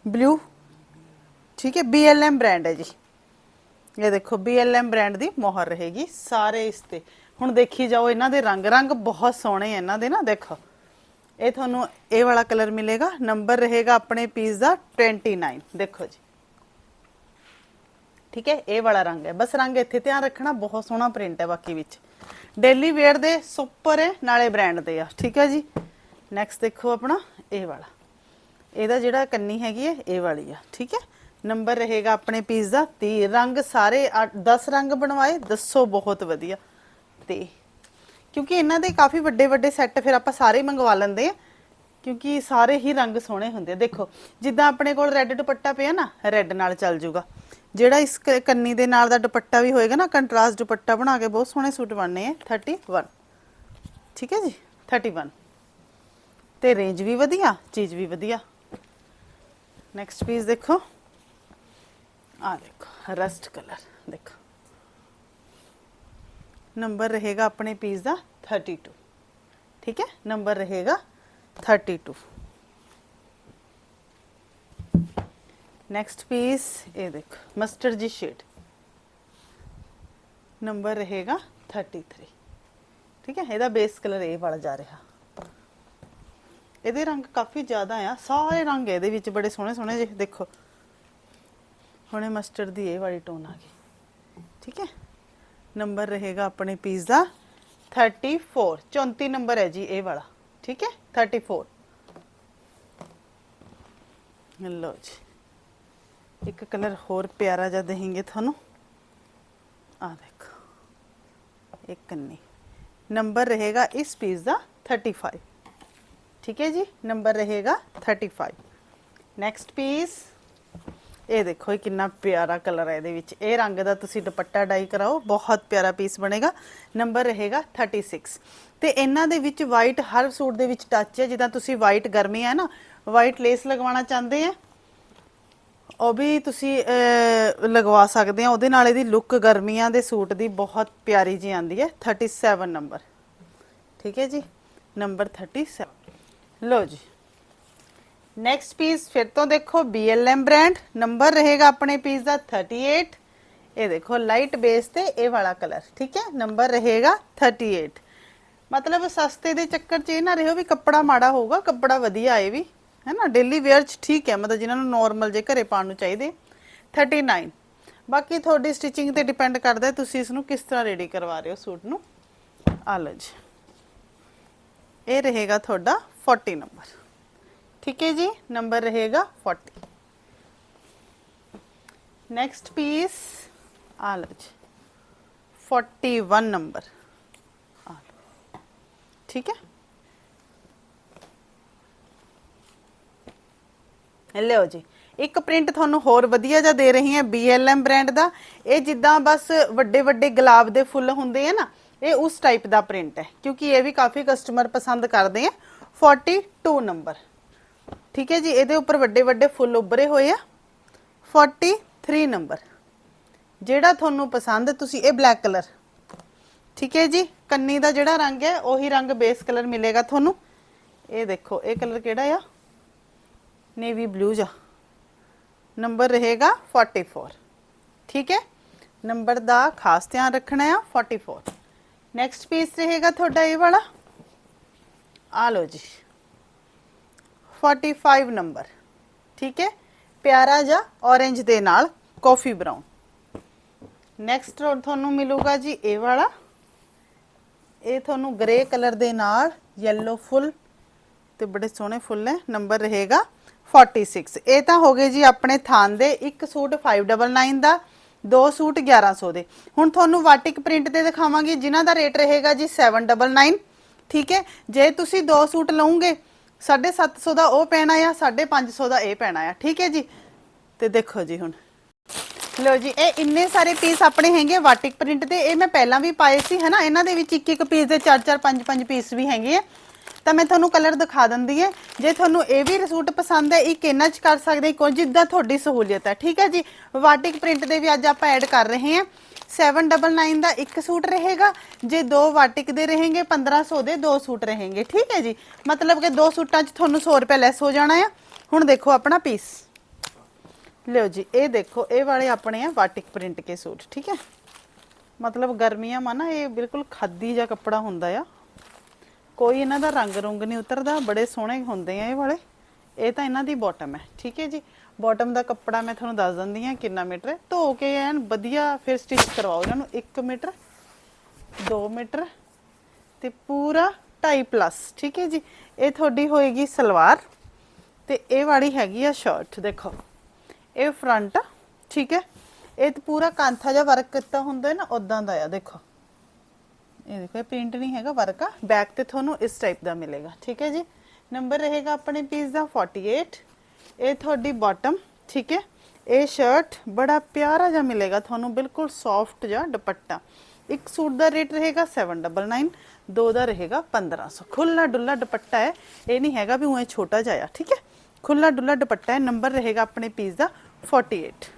ਬਲੂ ਠੀਕ ਹੈ BLM ਬ੍ਰਾਂਡ ਹੈ ਜੀ। ਇਹ ਦੇਖੋ BLM ਬ੍ਰਾਂਡ ਦੀ ਮੋਹਰ ਰਹੇਗੀ ਸਾਰੇ ਇਸ ਤੇ। ਹੁਣ ਦੇਖੀ ਜਾਓ, ਇਹਨਾਂ ਦੇ ਰੰਗ ਰੰਗ ਬਹੁਤ ਸੋਹਣੇ ਆ, ਇਹਨਾਂ ਦੇ ਨਾ, ਦੇਖੋ। ਇਹ ਤੁਹਾਨੂੰ ਇਹ ਵਾਲਾ ਕਲਰ ਮਿਲੇਗਾ। ਨੰਬਰ ਰਹੇਗਾ ਆਪਣੇ ਪੀਸ ਦਾ 29 ਦੇਖੋ ਜੀ। ਠੀਕ ਹੈ, ਇਹ ਵਾਲਾ ਰੰਗ ਹੈ। ਬਸ ਰੰਗ ਇੱਥੇ ਧਿਆਨ ਰੱਖਣਾ, ਬਹੁਤ ਸੋਹਣਾ ਪ੍ਰਿੰਟ ਹੈ ਬਾਕੀ ਵਿੱਚ। ਡੇਲੀ ਵੇਅਰ ਦੇ ਸੁਪਰ ਹੈ, ਨਾਲੇ ਬ੍ਰਾਂਡ ਦੇ ਆ। ਠੀਕ ਹੈ ਜੀ। ਨੈਕਸਟ ਦੇਖੋ ਆਪਣਾ, ਇਹ ਵਾਲਾ। ਇਹਦਾ ਜਿਹੜਾ ਕੰਨੀ ਹੈਗੀ ਹੈ, ਇਹ ਵਾਲੀ ਆ। ਠੀਕ ਹੈ। ਨੰਬਰ ਰਹੇਗਾ ਆਪਣੇ ਪੀਸ ਦਾ 30 ਰੰਗ ਸਾਰੇ 10 ਰੰਗ ਬਣਵਾਏ, ਦੱਸੋ ਬਹੁਤ ਵਧੀਆ। ਤੇ ਕਿਉਂਕਿ ਇਹਨਾਂ ਦੇ ਕਾਫੀ ਵੱਡੇ ਵੱਡੇ ਸੈੱਟ ਫਿਰ ਆਪਾਂ ਸਾਰੇ ਮੰਗਵਾ ਲੈਂਦੇ ਆ, ਕਿਉਂਕਿ ਸਾਰੇ ਹੀ ਰੰਗ ਸੋਹਣੇ ਹੁੰਦੇ ਆ। ਦੇਖੋ, ਜਿੱਦਾਂ ਆਪਣੇ ਕੋਲ ਰੈੱਡ ਦੁਪੱਟਾ ਪਿਆ ਨਾ ਰੈੱਡ ਨਾਲ ਚੱਲ ਜੂਗਾ। ਜਿਹੜਾ ਇਸ ਕ- ਕੰਨੀ ਦੇ ਨਾਲ ਦਾ ਦੁਪੱਟਾ ਵੀ ਹੋਏਗਾ ਨਾ ਕੰਟਰਾਸਟ ਦੁਪੱਟਾ ਬਣਾ ਕੇ ਬਹੁਤ ਸੋਹਣੇ ਸੂਟ ਬਣਨੇ ਆ 31 ਠੀਕ ਹੈ ਜੀ? 31 ਤੇ ਰੇਂਜ ਵੀ ਵਧੀਆ, ਚੀਜ਼ ਵੀ ਵਧੀਆ। ਨੈਕਸਟ ਪੀਸ ਦੇਖੋ। ਆ ਦੇਖੋ ਰਸਟ ਕਲਰ ਦੇਖੋ। ਨੰਬਰ ਰਹੇਗਾ ਆਪਣੇ ਪੀਸ ਦਾ 32 ਠੀਕ ਹੈ? ਨੰਬਰ ਰਹੇਗਾ 32 ਨੈਕਸਟ ਪੀਸ ਇਹ ਦੇਖੋ ਮਸਟਰਡ ਜੀ ਸ਼ੇਡ ਨੰਬਰ ਰਹੇਗਾ 33 ਠੀਕ ਹੈ? ਇਹਦਾ ਬੇਸ ਕਲਰ ਇਹ ਵਾਲਾ ਜਾ ਰਿਹਾ। ਇਹਦੇ ਰੰਗ ਕਾਫੀ ਜ਼ਿਆਦਾ ਆ। ਸਾਰੇ ਰੰਗ ਇਹਦੇ ਵਿੱਚ ਬੜੇ ਸੋਹਣੇ ਸੋਹਣੇ ਜਿਹੇ। ਦੇਖੋ, ਹੁਣੇ ਮਸਟਰਡ ਦੀ ਇਹ ਵਾਲੀ ਟੋਨ ਆ ਗਈ। ਠੀਕ ਹੈ? ਨੰਬਰ ਰਹੇਗਾ ਆਪਣੇ ਪੀਸ ਦਾ 34 34 ਨੰਬਰ ਹੈ ਜੀ ਇਹ ਵਾਲਾ ਠੀਕ ਹੈ 34 ਲਓ ਜੀ ਇੱਕ ਕਲਰ ਹੋਰ ਪਿਆਰਾ ਜਿਹਾ ਦੇਣਗੇ ਤੁਹਾਨੂੰ ਆ ਦੇਖੋ ਇੱਕ ਕੰਨੀ ਨੰਬਰ ਰਹੇਗਾ ਇਸ ਪੀਸ ਦਾ 35 ਠੀਕ ਹੈ ਜੀ ਨੰਬਰ ਰਹੇਗਾ 35 ਨੈਕਸਟ ਪੀਸ ਇਹ ਦੇਖੋ ਇਹ ਕਿੰਨਾ ਪਿਆਰਾ ਕਲਰ ਹੈ ਇਹਦੇ ਵਿੱਚ। ਇਹ ਰੰਗ ਦਾ ਤੁਸੀਂ ਦੁਪੱਟਾ ਡਾਈ ਕਰਾਓ, ਬਹੁਤ ਪਿਆਰਾ ਪੀਸ ਬਣੇਗਾ। ਨੰਬਰ ਰਹੇਗਾ 36 ਤੇ ਇਹਨਾਂ ਦੇ ਵਿੱਚ ਵਾਈਟ ਹਰ ਸੂਟ ਦੇ ਵਿੱਚ ਟੱਚ ਹੈ, ਜਿੱਦਾਂ ਤੁਸੀਂ ਵਾਈਟ ਗਰਮੀ ਹੈ ਨਾ ਵਾਈਟ ਲੇਸ ਲਗਵਾਉਣਾ ਚਾਹੁੰਦੇ ਆ, ਉਹ ਵੀ ਤੁਸੀਂ ਲਗਵਾ ਸਕਦੇ ਆ। ਉਹਦੇ ਨਾਲ ਇਹਦੀ ਲੁੱਕ ਗਰਮੀਆਂ ਦੇ ਸੂਟ ਦੀ ਬਹੁਤ ਪਿਆਰੀ ਜੀ ਆਂਦੀ ਹੈ। 37 ਨੰਬਰ ਠੀਕ ਹੈ ਜੀ? ਨੰਬਰ 37 ਲੋ ਜੀ। ਨੈਕਸਟ ਪੀਸ ਫਿਰ ਤੋਂ ਦੇਖੋ BLM ਬ੍ਰਾਂਡ ਨੰਬਰ ਰਹੇਗਾ ਆਪਣੇ ਪੀਸ ਦਾ 38 ਇਹ ਦੇਖੋ ਲਾਈਟ ਬੇਸ ਤੇ ਇਹ ਵਾਲਾ ਕਲਰ ਠੀਕ ਹੈ? ਨੰਬਰ ਰਹੇਗਾ 38 ਮਤਲਬ ਸਸਤੇ ਦੇ ਚੱਕਰ 'ਚ ਇਹ ਨਾ ਰਹੋ ਵੀ ਕੱਪੜਾ ਮਾੜਾ ਹੋਊਗਾ, ਕੱਪੜਾ ਵਧੀਆ ਆਏ ਵੀ ਹੈ ਨਾ ਡੇਲੀ ਵੇਅਰ 'ਚ ਠੀਕ ਹੈ, ਮਤਲਬ ਜਿਨ੍ਹਾਂ ਨੂੰ ਨਾਰਮਲ ਜੇ ਘਰੇ ਪਾਉਣ ਨੂੰ ਚਾਹੀਦੇ। 39 ਬਾਕੀ ਤੁਹਾਡੀ ਸਟਿਚਿੰਗ ਤੇ ਡਿਪੈਂਡ ਕਰਦਾ ਤੁਸੀਂ ਇਸ ਨੂੰ ਕਿਸ ਤਰ੍ਹਾਂ ਰੈਡੀ ਕਰਵਾ ਰਹੇ ਹੋ ਸੂਟ ਨੂੰ। ਆ ਲਓ ਜੀ। ਇਹ ਰਹੇਗਾ ਤੁਹਾਡਾ 40 ਨੰਬਰ ਠੀਕ ਹੈ ਜੀ ਨੰਬਰ ਰਹੇਗਾ 40 ਨੈਕਸਟ ਪੀਸ ਆ ਲਓ ਜੀ 41 ਨੰਬਰ ਆ ਹੈ? ਲਿਓ ਜੀ, ਇੱਕ ਪ੍ਰਿੰਟ ਤੁਹਾਨੂੰ ਹੋਰ ਵਧੀਆ ਜਿਹਾ ਦੇ ਰਹੀ ਹਾਂ BLM ਬ੍ਰਾਂਡ ਦਾ। ਇਹ ਜਿੱਦਾਂ ਬਸ ਵੱਡੇ ਵੱਡੇ ਗੁਲਾਬ ਦੇ ਫੁੱਲ ਹੁੰਦੇ ਆ ਨਾ, ਇਹ ਉਸ ਟਾਈਪ ਦਾ ਪ੍ਰਿੰਟ ਹੈ, ਕਿਉਂਕਿ ਇਹ ਵੀ ਕਾਫੀ ਕਸਟਮਰ ਪਸੰਦ ਕਰਦੇ ਆ। 42 ਨੰਬਰ ਠੀਕ ਹੈ ਜੀ, ਇਹਦੇ ਉੱਪਰ ਵੱਡੇ ਵੱਡੇ ਫੁੱਲ ਉੱਭਰੇ ਹੋਏ ਆ। 43 ਨੰਬਰ ਜਿਹੜਾ ਤੁਹਾਨੂੰ ਪਸੰਦ, ਤੁਸੀਂ ਇਹ ਬਲੈਕ ਕਲਰ ਠੀਕ ਹੈ ਜੀ, ਕੰਨੀ ਦਾ ਜਿਹੜਾ ਰੰਗ ਹੈ, ਉਹੀ ਰੰਗ ਬੇਸ ਕਲਰ ਮਿਲੇਗਾ ਤੁਹਾਨੂੰ। ਇਹ ਦੇਖੋ, ਇਹ ਕਲਰ ਕਿਹੜਾ ਆ? ਨੇਵੀ ਬਲੂ ਜਾ। ਨੰਬਰ ਰਹੇਗਾ 44 ਠੀਕ ਹੈ ਨੰਬਰ ਦਾ ਖਾਸ ਧਿਆਨ ਰੱਖਣਾ ਆ 44 ਨੈਕਸਟ ਪੀਸ ਰਹੇਗਾ ਤੁਹਾਡਾ ਇਹ ਵਾਲਾ। ਆ ਲਓ ਜੀ। 45 ਨੰਬਰ ਠੀਕ ਹੈ? ਪਿਆਰਾ ਜਾਂ orange ਦੇ ਨਾਲ ਕਾਫੀ ਬਰਾਊਨ ਨੈਕਸਟ ਤੁਹਾਨੂੰ ਮਿਲੂਗਾ ਜੀ ਇਹ ਵਾਲਾ। ਇਹ ਤੁਹਾਨੂੰ ਗ੍ਰੇ ਕਲਰ ਦੇ ਨਾਲ yellow ਫੁੱਲ ਤੇ ਬੜੇ ਸੋਹਣੇ ਫੁੱਲ ਹੈ ਨੰਬਰ ਰਹੇਗਾ 46 ਇਹ ਤਾਂ ਹੋ ਗਏ ਜੀ ਆਪਣੇ ਥਾਨ ਦੇ, ਇੱਕ ਸੂਟ 599 ਦਾ, ਦੋ ਸੂਟ 1100 ਦੇ। ਹੁਣ ਤੁਹਾਨੂੰ ਵਾਟਿਕ ਪ੍ਰਿੰਟ ਤੇ ਦਿਖਾਵਾਂਗੇ, ਜਿਨ੍ਹਾਂ ਦਾ ਰੇਟ ਰਹੇਗਾ ਜੀ 799 ਠੀਕ ਹੈ? ਜੇ ਤੁਸੀਂ ਦੋ ਸੂਟ ਲਓਗੇ 750 ਦਾ ਉਹ ਪੈਣਾ ਆ 550 ਦਾ ਇਹ ਪੈਣਾ ਆ ਠੀਕ ਹੈ ਜੀ? ਤੇ ਦੇਖੋ ਜੀ ਹੁਣ। ਲੋ ਜੀ, ਇਹ ਇੰਨੇ ਸਾਰੇ ਪੀਸ ਆਪਣੇ ਹੈਗੇ ਵਾਟਿਕ ਪ੍ਰਿੰਟ ਦੇ। ਇਹ ਮੈਂ ਪਹਿਲਾਂ ਵੀ ਪਾਏ ਸੀ, ਹਨਾ? ਇਹਨਾਂ ਦੇ ਵਿੱਚ ਇੱਕ ਇੱਕ ਪੀਸ ਦੇ ਚਾਰ ਚਾਰ ਪੰਜ ਪੰਜ ਪੀਸ ਵੀ ਹੈਗੇ ਆ। ਤਾਂ ਮੈਂ ਤੁਹਾਨੂੰ ਕਲਰ ਦਿਖਾ ਦਿੰਦੀ ਹੈ। ਜੇ ਤੁਹਾਨੂੰ ਇਹ ਵੀ ਸੂਟ ਪਸੰਦ ਹੈ ਇੱਕ ਇਹਨਾਂ ਚ ਕਰ ਸਕਦੇ ਕੋਈ ਜਿੱਦਾਂ ਤੁਹਾਡੀ ਸਹੂਲਤ ਹੈ। ਠੀਕ ਹੈ ਜੀ? ਵਾਟਿਕ ਪ੍ਰਿੰਟ ਦੇ ਵੀ ਅੱਜ ਆਪਾਂ ਐਡ ਕਰ ਰਹੇ ਹਾਂ। 799 ਦਾ ਇੱਕ ਸੂਟ ਰਹੇਗਾ। ਜੇ ਦੋ ਵਾਟਿਕ ਦੇ ਰਹੇਗੇ 1500 ਦੇ ਦੋ ਸੂਟ ਰਹੇਗੇ। ਠੀਕ ਹੈ ਜੀ? ਮਤਲਬ ਕਿ ਦੋ ਸੂਟਾਂ 'ਚ ਤੁਹਾਨੂੰ 100 ਰੁਪਏ ਲੈਸ ਹੋ ਜਾਣਾ ਆ। ਹੁਣ ਦੇਖੋ ਆਪਣਾ ਪੀਸ ਲਿਓ ਜੀ, ਇਹ ਦੇਖੋ, ਇਹ ਵਾਲੇ ਆਪਣੇ ਆ ਵਾਟਿਕ ਪ੍ਰਿੰਟ ਕੇ ਸੂਟ, ਠੀਕ ਹੈ? ਮਤਲਬ ਗਰਮੀਆਂ ਮਾ ਨਾ, ਇਹ ਬਿਲਕੁਲ ਖਾਦੀ ਜਿਹਾ ਕੱਪੜਾ ਹੁੰਦਾ ਆ। ਕੋਈ ਇਹਨਾਂ ਦਾ ਰੰਗ ਰੁੰਗ ਨਹੀਂ ਉਤਰਦਾ, ਬੜੇ ਸੋਹਣੇ ਹੁੰਦੇ ਆ ਇਹ ਵਾਲੇ। ਇਹ ਤਾਂ ਇਹਨਾਂ ਦੀ ਬਾਟਮ ਹੈ, ਠੀਕ ਹੈ ਜੀ? ਬਾਟਮ ਦਾ ਕੱਪੜਾ ਮੈਂ ਤੁਹਾਨੂੰ ਦੱਸ ਦਿੰਦੀ ਹਾਂ ਕਿੰਨਾ ਮੀਟਰ ਧੋ ਕੇ ਐਨ ਵਧੀਆ ਫਿਰ ਸਟਿਚ ਕਰਵਾਓ ਇਹਨਾਂ ਨੂੰ। 1 ਮੀਟਰ 2 ਮੀਟਰ ਤੇ ਪੂਰਾ 2.5 ਪਲੱਸ ਠੀਕ ਹੈ ਜੀ? ਇਹ ਤੁਹਾਡੀ ਹੋਏਗੀ ਸਲਵਾਰ ਤੇ ਇਹ ਵਾਲੀ ਹੈਗੀ ਆ ਸ਼ਰਟ ਦੇਖੋ। ਇਹ ਫਰੰਟ ਠੀਕ ਹੈ? ਇਹ ਤੇ ਪੂਰਾ ਕਾਂਥਾ ਜਿਹਾ ਵਰਕ ਕੀਤਾ ਹੁੰਦਾ ਹੈ ਨਾ ਉਦਾਂ ਦਾ ਆ, ਦੇਖੋ। ਇਹ ਦੇਖੋ, ਇਹ ਪ੍ਰਿੰਟ ਨਹੀਂ ਹੈਗਾ ਵਰਕ ਆ। ਬੈਕ ਤੇ ਤੁਹਾਨੂੰ ਇਸ ਟਾਈਪ ਦਾ ਮਿਲੇਗਾ, ਠੀਕ ਹੈ ਜੀ? ਨੰਬਰ ਰਹੇਗਾ ਆਪਣੇ ਪੀਸ ਦਾ 48 ਇਹ ਤੁਹਾਡੀ ਬਾਟਮ ਠੀਕ ਹੈ ਇਹ ਸ਼ਰਟ ਬੜਾ ਪਿਆਰਾ ਜਿਹਾ ਮਿਲੇਗਾ ਤੁਹਾਨੂੰ ਬਿਲਕੁਲ ਸੌਫਟ ਜਿਹਾ ਦੁਪੱਟਾ ਇੱਕ ਸੂਟ ਦਾ ਰੇਟ ਰਹੇਗਾ 799 ਦੋ ਦਾ ਰਹੇਗਾ 1500 ਖੁੱਲਾ ਡੁੱਲਾ ਦੁਪੱਟਾ ਹੈ ਇਹ ਨਹੀਂ ਹੈਗਾ ਵੀ ਉਹ ਛੋਟਾ ਜਿਹਾ ਠੀਕ ਹੈ ਖੁੱਲਾ ਡੁੱਲਾ ਦੁਪੱਟਾ ਹੈ ਨੰਬਰ ਰਹੇਗਾ ਆਪਣੇ ਪੀਸ ਦਾ 48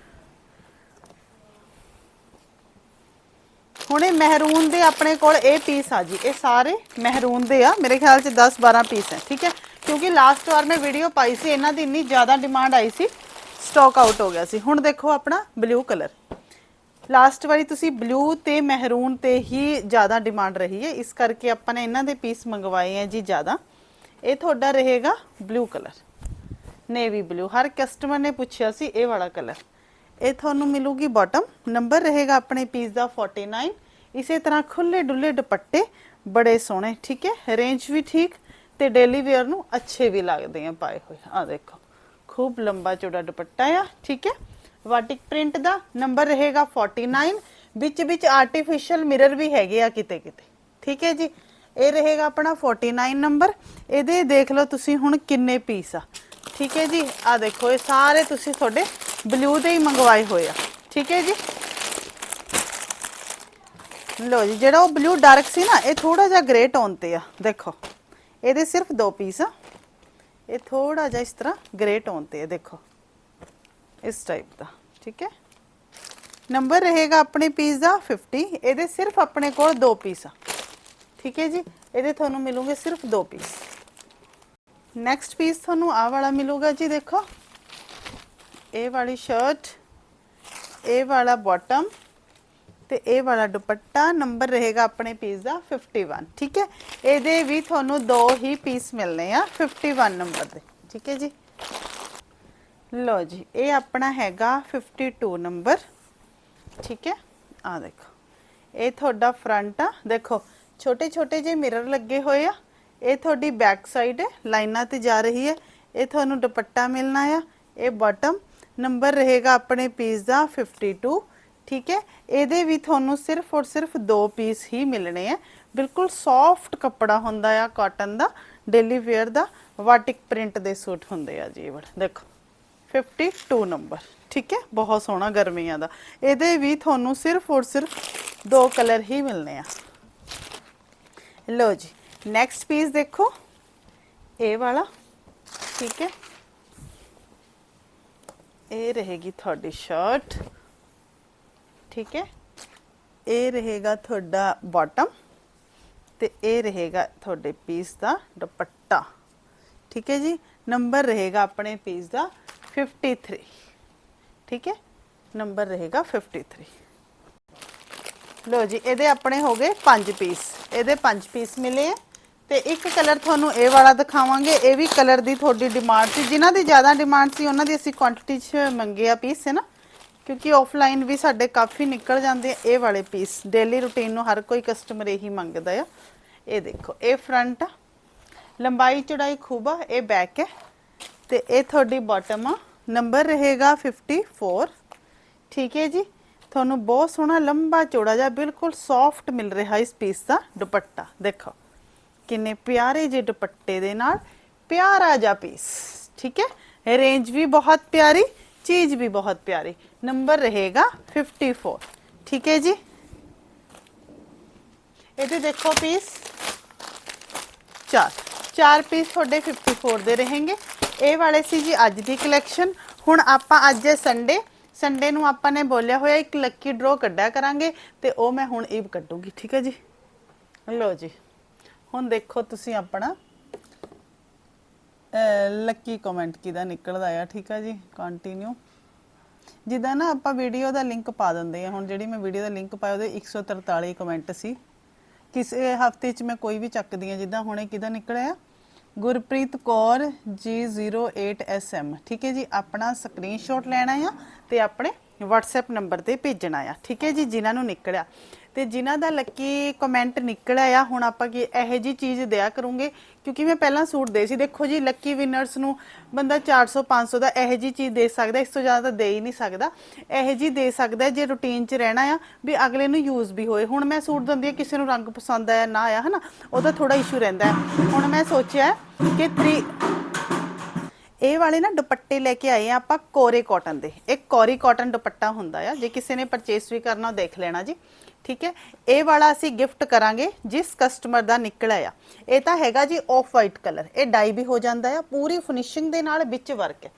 ਹੁਣ ਇਹ ਮਹਿਰੂਨ ਦੇ ਆਪਣੇ ਕੋਲ ਇਹ ਪੀਸ ਆ ਜੀ ਇਹ ਸਾਰੇ ਮਹਿਰੂਨ ਦੇ ਆ ਮੇਰੇ ਖਿਆਲ ਚ 10 12 ਪੀਸ ਹੈ ਠੀਕ ਹੈ ਕਿਉਂਕਿ ਲਾਸਟ ਵਾਰ ਮੈਂ ਵੀਡੀਓ ਪਾਈ ਸੀ, ਇਹਨਾਂ ਦੀ ਇੰਨੀ ਜ਼ਿਆਦਾ ਡਿਮਾਂਡ ਆਈ ਸੀ ਸਟਾਕ ਆਊਟ ਹੋ ਗਿਆ ਸੀ। ਹੁਣ ਦੇਖੋ ਆਪਣਾ ਬਲੂ ਕਲਰ ਲਾਸਟ ਵਾਰੀ ਤੁਸੀਂ ਬਲੂ ਤੇ ਮਹਿਰੂਨ ਤੇ ਹੀ ਜ਼ਿਆਦਾ ਡਿਮਾਂਡ ਰਹੀ ਹੈ। ਇਸ ਕਰਕੇ ਆਪਾਂ ਨੇ ਇਹਨਾਂ ਦੇ ਪੀਸ ਮੰਗਵਾਏ ਆ ਜੀ ਜ਼ਿਆਦਾ। ਇਹ ਤੁਹਾਡਾ ਰਹੇਗਾ ਬਲੂ ਕਲਰ ਨੇਵੀ ਬਲੂ ਹਰ ਕਸਟਮਰ ਨੇ ਪੁੱਛਿਆ ਸੀ, ਇਹ ਵਾਲਾ ਕਲਰ ਇਹ ਤੁਹਾਨੂੰ ਮਿਲੂਗੀ ਬਾਟਮ ਨੰਬਰ ਰਹੇਗਾ ਆਪਣੇ ਪੀਸ ਦਾ 49 ਇਸੇ ਤਰ੍ਹਾਂ ਖੁੱਲੇ ਡੁੱਲੇ ਦੁਪੱਟੇ, ਬੜੇ ਸੋਹਣੇ, ਠੀਕ ਹੈ? ਰੇਂਜ ਵੀ ਠੀਕ ਤੇ ਡੇਲੀ ਵੇਅਰ ਨੂੰ ਅੱਛੇ ਵੀ ਲੱਗਦੇ ਆ ਪਾਏ ਹੋਏ। ਆ ਦੇਖੋ, ਖੂਬ ਲੰਬਾ ਚੌੜਾ ਦੁਪੱਟਾ ਆ, ਠੀਕ ਹੈ? ਵਾਟਿਕ ਪ੍ਰਿੰਟ ਦਾ ਨੰਬਰ ਰਹੇਗਾ 49 ਵਿੱਚ ਵਿੱਚ ਆਰਟੀਫੀਸ਼ੀਅਲ ਮਿਰਰ ਵੀ ਹੈਗੇ ਆ ਕਿਤੇ ਕਿਤੇ। ਠੀਕ ਹੈ ਜੀ? ਇਹ ਰਹੇਗਾ ਆਪਣਾ 49 ਨੰਬਰ। ਇਹਦੇ ਦੇਖ ਲਓ ਤੁਸੀਂ ਹੁਣ ਕਿੰਨੇ ਪੀਸ ਆ। ਠੀਕ ਹੈ ਜੀ? ਆ ਦੇਖੋ, ਇਹ ਸਾਰੇ ਤੁਸੀਂ ਤੁਹਾਡੇ ਬਲੂ ਦੇ ਹੀ ਮੰਗਵਾਏ ਹੋਏ ਆ। ਠੀਕ ਹੈ ਜੀ? ਲੋ ਜੀ, ਜਿਹੜਾ ਉਹ ਬਲੂ ਡਾਰਕ ਸੀ ਨਾ, ਇਹ ਥੋੜਾ ਜਿਹਾ ਗ੍ਰੇ ਟੋਨ ਤੇ ਆ। ਦੇਖੋ। ਇਹਦੇ ਸਿਰਫ ਦੋ ਪੀਸ ਆ। ਇਹ ਥੋੜਾ ਜਿਹਾ ਇਸ ਤਰ੍ਹਾਂ ਗ੍ਰੇ ਟੋਨ ਤੇ ਹੈ, ਦੇਖੋ। ਇਸ ਟਾਈਪ ਦਾ, ਠੀਕ ਹੈ? ਨੰਬਰ ਰਹੇਗਾ ਆਪਣੇ ਪੀਸ ਦਾ 50 ਇਹਦੇ ਸਿਰਫ ਆਪਣੇ ਕੋਲ ਦੋ ਪੀਸ ਆ। ਠੀਕ ਹੈ ਜੀ? ਇਹਦੇ ਤੁਹਾਨੂੰ ਮਿਲੂਗੇ ਸਿਰਫ ਦੋ ਪੀਸ ਨੈਕਸਟ ਪੀਸ ਤੁਹਾਨੂੰ ਆਹ ਵਾਲਾ ਮਿਲੂਗਾ ਜੀ, ਦੇਖੋ। ਇਹ ਵਾਲੀ ਸ਼ਰਟ ਇਹ ਵਾਲਾ ਬਾਟਮ ਤੇ ਇਹ ਵਾਲਾ ਦੁਪੱਟਾ ਨੰਬਰ ਰਹੇਗਾ ਆਪਣੇ ਪੀਸ ਦਾ 51 ਠੀਕ ਹੈ? ਇਹਦੇ ਵੀ ਤੁਹਾਨੂੰ ਦੋ ਹੀ ਪੀਸ ਮਿਲਨੇ ਆ 51 ਨੰਬਰ ਦੇ, ਠੀਕ ਹੈ ਜੀ? ਲੋ ਜੀ, ਇਹ ਆਪਣਾ ਹੈਗਾ 52 ਨੰਬਰ, ਠੀਕ ਹੈ? ਆ ਦੇਖੋ, ਇਹ ਤੁਹਾਡਾ ਫਰੰਟ ਆ, ਦੇਖੋ ਛੋਟੇ ਛੋਟੇ ਜਿਹੇ ਮਿਰਰ ਲੱਗੇ ਹੋਏ ਆ, ਇਹ ਤੁਹਾਡੀ ਬੈਕ ਸਾਈਡ ਹੈ, ਲਾਈਨਾਂ ਤੇ ਜਾ ਰਹੀ ਹੈ, ਇਹ ਤੁਹਾਨੂੰ ਦੁਪੱਟਾ ਮਿਲਣਾ ਆ, ਇਹ ਬਾਟਮ ਨੰਬਰ ਰਹੇਗਾ ਆਪਣੇ ਪੀਸ ਦਾ 52 ਠੀਕ ਹੈ? ਇਹਦੇ ਵੀ ਤੁਹਾਨੂੰ ਸਿਰਫ ਔਰ ਸਿਰਫ ਦੋ ਪੀਸ ਹੀ ਮਿਲਣੇ ਆ। ਬਿਲਕੁਲ ਸੌਫਟ ਕੱਪੜਾ ਹੁੰਦਾ ਆ ਕਾਟਨ ਦਾ ਡੇਲੀ ਵੇਅਰ ਦਾ ਵਾਟਿਕ ਪ੍ਰਿੰਟ ਦੇ ਸੂਟ ਹੁੰਦੇ ਆ ਜੀ ਇਹ। ਵਾਲੇ ਦੇਖੋ 52 ਨੰਬਰ ਠੀਕ ਹੈ? ਬਹੁਤ ਸੋਹਣਾ ਗਰਮੀਆਂ ਦਾ। ਇਹਦੇ ਵੀ ਤੁਹਾਨੂੰ ਸਿਰਫ ਔਰ ਸਿਰਫ ਦੋ ਕਲਰ ਹੀ ਮਿਲਨੇ ਆ। ਲੋ ਜੀ ਨੈਕਸਟ ਪੀਸ ਦੇਖੋ। ਇਹ ਵਾਲਾ, ਠੀਕ ਹੈ? ਇਹ ਰਹੇਗੀ ਤੁਹਾਡੀ ਸ਼ਰਟ ਠੀਕ ਹੈ? ਇਹ ਰਹੇਗਾ ਤੁਹਾਡਾ ਬਾਟਮ ਤੇ ਇਹ ਰਹੇਗਾ ਤੁਹਾਡੇ ਪੀਸ ਦਾ ਦੁਪੱਟਾ। ਠੀਕ ਹੈ ਜੀ? ਨੰਬਰ ਰਹੇਗਾ ਆਪਣੇ ਪੀਸ ਦਾ 53 ਠੀਕ ਹੈ? ਨੰਬਰ ਰਹੇਗਾ 53 ਲੋ ਜੀ, ਇਹਦੇ ਆਪਣੇ ਹੋ ਗਏ 5 ਪੀਸ ਇਹਦੇ 5 ਪੀਸ ਮਿਲੇ ਆ ਤੇ ਇੱਕ ਕਲਰ ਤੁਹਾਨੂੰ ਇਹ ਵਾਲਾ ਦਿਖਾਵਾਂਗੇ। ਇਹ ਵੀ ਕਲਰ ਦੀ ਤੁਹਾਡੀ ਡਿਮਾਂਡ ਸੀ। ਜਿਨ੍ਹਾਂ ਦੀ ਜ਼ਿਆਦਾ ਡਿਮਾਂਡ ਸੀ, ਉਹਨਾਂ ਦੀ ਅਸੀਂ ਕੁਆਂਟੀਟੀ 'ਚ ਮੰਗੇ ਆ ਪੀਸ ਹੈ ਨਾ? ਕਿਉਂਕਿ ਆਫਲਾਈਨ ਵੀ ਸਾਡੇ ਕਾਫੀ ਨਿਕਲ ਜਾਂਦੇ ਆ, ਇਹ ਵਾਲੇ ਪੀਸ ਡੇਲੀ ਰੁਟੀਨ ਨੂੰ ਹਰ ਕੋਈ ਕਸਟਮਰ ਇਹੀ ਮੰਗਦਾ ਆ। ਇਹ ਦੇਖੋ, ਇਹ ਫਰੰਟ ਆ। ਲੰਬਾਈ ਚੌੜਾਈ ਖੂਬ ਆ, ਇਹ ਬੈਕ ਹੈ ਤੇ ਇਹ ਤੁਹਾਡੀ ਬਾਟਮ ਆ। ਨੰਬਰ ਰਹੇਗਾ 54 ਠੀਕ ਹੈ ਜੀ? ਤੁਹਾਨੂੰ ਬਹੁਤ ਸੋਹਣਾ ਲੰਬਾ ਚੌੜਾ ਜਿਹਾ, ਬਿਲਕੁਲ ਸੌਫਟ ਮਿਲ ਰਿਹਾ ਇਸ ਪੀਸ ਦਾ ਦੁਪੱਟਾ। ਦੇਖੋ, ਕਿੰਨੇ ਪਿਆਰੇ ਜਿਹੇ ਦੁਪੱਟੇ ਦੇ ਨਾਲ, ਪਿਆਰਾ ਜਿਹਾ ਪੀਸ ਠੀਕ ਹੈ? ਰੇਂਜ ਵੀ ਬਹੁਤ ਪਿਆਰੀ। ਚੀਜ਼ ਵੀ ਬਹੁਤ ਪਿਆਰੀ ਨੰਬਰ ਰਹੇਗਾ 54 ਠੀਕ ਹੈ ਜੀ ਇਹਦੇ ਦੇਖੋ ਪੀਸ ਚਾਰ ਚਾਰ ਪੀਸ ਤੁਹਾਡੇ 54 ਦੇ ਰਹਿਣਗੇ ਇਹ ਵਾਲੇ ਸੀ ਜੀ ਅੱਜ ਦੀ ਕਲੈਕਸ਼ਨ ਹੁਣ ਆਪਾਂ ਅੱਜ ਹੈ ਸੰਡੇ ਸੰਡੇ ਨੂੰ ਆਪਾਂ ਨੇ ਬੋਲਿਆ ਹੋਇਆ ਇੱਕ ਲੱਕੀ ਡਰੋ ਕੱਢਿਆ ਕਰਾਂਗੇ ਤੇ ਉਹ ਮੈਂ ਹੁਣ ਇਹ ਕੱਢੂਗੀ ਠੀਕ ਹੈ ਜੀ ਲਓ ਜੀ ਹੁਣ ਦੇਖੋ ਤੁਸੀਂ ਆਪਣਾ ਲੱਕੀ ਕਮੈਂਟ ਕਿਹਦਾ ਨਿਕਲਦਾ ਆ, ਠੀਕ ਆ ਜੀ? ਕੰਟੀਨਿਊ ਜਿੱਦਾਂ ਨਾ ਆਪਾਂ ਵੀਡੀਓ ਦਾ ਲਿੰਕ ਪਾ ਦਿੰਦੇ ਆ, ਹੁਣ ਜਿਹੜੀ ਮੈਂ ਵੀਡੀਓ ਦਾ ਲਿੰਕ ਪਾਇਆ, ਉਹਦੇ 143 ਕਮੈਂਟ ਸੀ। ਕਿਸੇ ਹਫ਼ਤੇ 'ਚ ਮੈਂ ਕੋਈ ਵੀ ਚੱਕਦੀ ਆ, ਜਿੱਦਾਂ ਹੁਣੇ ਕਿਹਦਾ ਨਿਕਲਿਆ ਗੁਰਪ੍ਰੀਤ ਕੌਰ G08SM ਠੀਕ ਹੈ ਜੀ, ਆਪਣਾ ਸਕਰੀਨਸ਼ਾਟ ਲੈਣਾ ਆ ਤੇ ਆਪਣੇ WhatsApp ਨੰਬਰ ਤੇ ਭੇਜਣਾ ਆ। ਠੀਕ ਹੈ ਜੀ, ਜਿਨ੍ਹਾਂ ਨੂੰ ਨਿਕਲਿਆ। ਤੇ ਜਿਨ੍ਹਾਂ ਦਾ ਲੱਕੀ ਕਮੈਂਟ ਨਿਕਲਿਆ ਆ, ਹੁਣ ਆਪਾਂ ਕੀ ਇਹੋ ਜੀ ਚੀਜ਼ ਦਿਆ ਕਰੂੰਗੇ। ਕਿਉਂਕਿ ਮੈਂ ਪਹਿਲਾਂ ਸੂਟ ਦੇ ਸੀ। ਦੇਖੋ ਜੀ, ਲੱਕੀ ਵਿਨਰਸ ਨੂੰ ਬੰਦਾ 400 500 ਦਾ ਇਹੋ ਜੀ ਚੀਜ਼ ਦੇ ਸਕਦਾ, ਇਸ ਤੋਂ ਜ਼ਿਆਦਾ ਤਾਂ ਦੇ ਹੀ ਨਹੀਂ ਸਕਦਾ। ਇਹੋ ਜੀ ਦੇ ਸਕਦਾ ਜੇ ਰੁਟੀਨ 'ਚ ਰਹਿਣਾ ਆ, ਵੀ ਅਗਲੇ ਨੂੰ ਯੂਜ਼ ਵੀ ਹੋਏ। ਹੁਣ ਮੈਂ ਸੂਟ ਦਿੰਦੀ ਆ ਕਿਸੇ ਨੂੰ ਰੰਗ ਪਸੰਦ ਆਇਆ, ਨਾ ਆਇਆ, ਹਨਾ? ਉਹਦਾ ਥੋੜਾ ਇਸ਼ੂ ਰਹਿੰਦਾ ਹੁਣ ਮੈਂ ਸੋਚਿਆ ਕਿ 3 ਇਹ ਵਾਲੇ ਨਾ ਦੁਪੱਟੇ ਲੈ ਕੇ ਆਏ ਆ ਆਪਾਂ ਕੋਰੇ ਕਾਟਨ ਦੇ। ਇੱਕ ਕੋਰੀ ਕਾਟਨ ਦੁਪੱਟਾ ਹੁੰਦਾ ਆ, ਜੇ ਕਿਸੇ ਨੇ ਪਰਚੇਸ ਵੀ ਕਰਨਾ ਦੇਖ ਲੈਣਾ ਜੀ। ਠੀਕ ਹੈ? ਇਹ ਵਾਲਾ ਅਸੀਂ ਗਿਫਟ ਕਰਾਂਗੇ, ਜਿਸ ਕਸਟਮਰ ਦਾ ਨਿਕਲਿਆ ਆ। ਇਹ ਤਾਂ ਹੈਗਾ ਜੀ ਆਫ ਵਾਈਟ ਕਲਰ ਇਹ ਡਾਈ ਵੀ ਹੋ ਜਾਂਦਾ ਆ, ਪੂਰੀ ਫਿਨਿਸ਼ਿੰਗ ਦੇ ਨਾਲ ਵਿੱਚ ਵਰਕ ਹੈ।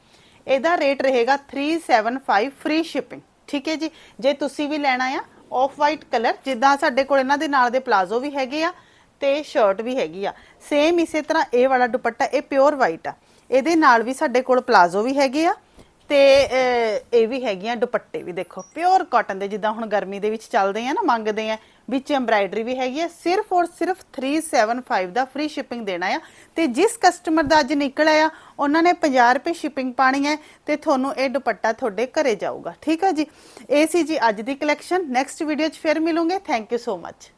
ਇਹਦਾ ਰੇਟ ਰਹੇਗਾ 375 ਫ੍ਰੀ ਸ਼ਿਪਿੰਗ ਠੀਕ ਹੈ ਜੀ? ਜੇ ਤੁਸੀਂ ਵੀ ਲੈਣਾ ਆ ਆਫ ਵਾਈਟ ਕਲਰ ਜਿੱਦਾਂ ਸਾਡੇ ਕੋਲ ਇਹਨਾਂ ਦੇ ਨਾਲ ਦੇ ਪਲਾਜ਼ੋ ਵੀ ਹੈਗੇ ਆ ਤੇ ਸ਼ਰਟ ਵੀ ਹੈਗੀ ਆ। ਸੇਮ ਇਸੇ ਤਰ੍ਹਾਂ ਇਹ ਵਾਲਾ ਦੁਪੱਟਾ, ਇਹ ਪਿਓਰ ਵਾਈਟ ਆ। ਇਹਦੇ ਨਾਲ ਵੀ ਸਾਡੇ ਕੋਲ ਪਲਾਜ਼ੋ ਵੀ ਹੈਗੇ ਆ। ਤੇ ਇਹ ਵੀ ਹੈਗੀਆਂ ਦੁਪੱਟੇ ਵੀ ਦੇਖੋ ਪਿਓਰ ਕਾਟਨ ਦੇ, ਜਿੱਦਾਂ ਹੁਣ ਗਰਮੀ ਦੇ ਵਿੱਚ ਚੱਲਦੇ ਆ ਨਾ, ਮੰਗਦੇ ਆ, ਵਿੱਚ ਐਮਬਰਾਇਡਰੀ ਵੀ ਹੈਗੀ ਹੈ ਸਿਰਫ ਔਰ ਸਿਰਫ 375 ਦਾ ਫ੍ਰੀ ਸ਼ਿਪਿੰਗ ਦੇਣਾ ਆ। ਤੇ ਜਿਸ ਕਸਟਮਰ ਦਾ ਅੱਜ ਨਿਕਲਿਆ ਆ, ਉਹਨਾਂ ਨੇ 50 ਰੁਪਏ ਸ਼ਿਪਿੰਗ ਪਾਣੀ ਹੈ ਤੇ ਤੁਹਾਨੂੰ ਇਹ ਦੁਪੱਟਾ ਤੁਹਾਡੇ ਘਰੇ ਜਾਊਗਾ। ਠੀਕ ਹੈ ਜੀ? ਇਹ ਸੀ ਜੀ ਅੱਜ ਦੀ ਕਲੈਕਸ਼ਨ ਨੈਕਸਟ ਵੀਡੀਓ 'ਚ ਫਿਰ ਮਿਲੂਗੇ। Thank you so much